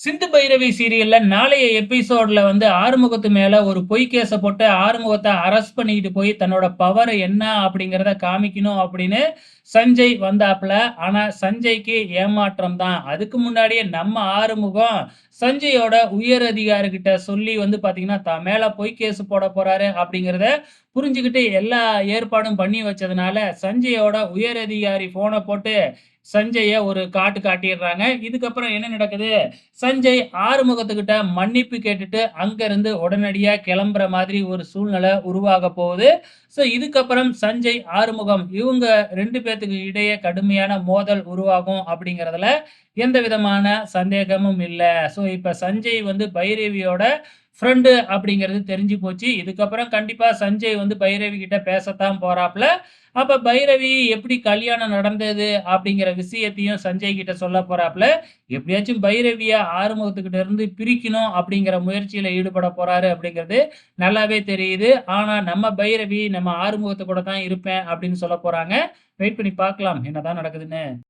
சிந்து பைரவி சீரியல்ல நாளைய எபிசோட்ல வந்து ஆறுமுகத்து மேல ஒரு பொய் கேஸ போட்டு ஆறுமுகத்தை அரெஸ்ட் பண்ணிட்டு போய் தன்னோட பவர் என்ன அப்படிங்கிறத காமிக்கணும் அப்படின்னு சஞ்சய் வந்தாப்புல. ஆனா சஞ்சய்க்கு ஏமாற்றம் தான். அதுக்கு முன்னாடியே நம்ம ஆறுமுகம் சஞ்சயோட உயர் அதிகாரிகிட்ட சொல்லி வந்து பாத்தீங்கன்னா தான் மேல பொய் கேஸ் போட போறாரு அப்படிங்கிறத புரிஞ்சுக்கிட்டு எல்லா ஏற்பாடும் பண்ணி வச்சதுனால சஞ்சயோட உயர் அதிகாரி போனை போட்டு சஞ்சய ஒரு காட்டு காட்டிடுறாங்க. இதுக்கப்புறம் என்ன நடக்குது? சஞ்சய் ஆறுமுகத்துக்கிட்ட மன்னிப்பு கேட்டுட்டு அங்கிருந்து உடனடியா கிளம்புற மாதிரி ஒரு சூழ்நிலை உருவாக போகுது. ஸோ இதுக்கப்புறம் சஞ்சய் ஆறுமுகம் இவங்க ரெண்டு பேர்த்துக்கு இடையே கடுமையான மோதல் உருவாகும் அப்படிங்கிறதுல எந்த விதமான சந்தேகமும் இல்லை. ஸோ இப்போ சஞ்சய் வந்து பைரவியோட ஃப்ரெண்டு அப்படிங்கிறது தெரிஞ்சு போச்சு. இதுக்கப்புறம் கண்டிப்பாக சஞ்சய் வந்து பைரவி கிட்ட பேசத்தான் போகிறாப்புல அப்போ பைரவி எப்படி கல்யாணம் நடந்தது அப்படிங்கிற விஷயத்தையும் சஞ்சய் கிட்ட சொல்ல போகிறாப்புல எப்படியாச்சும் பைரவியை ஆறுமுகத்துக்கிட்ட இருந்து பிரிக்கணும் அப்படிங்கிற முயற்சியில் ஈடுபட போறாரு அப்படிங்கிறது நல்லாவே தெரியுது. ஆனால் நம்ம பைரவி நம்ம ஆறுமுகத்து கூட தான் இருப்பேன் அப்படின்னு சொல்ல போறாங்க. வெயிட் பண்ணி பார்க்கலாம். என்னதான் நடக்குதுன்னு.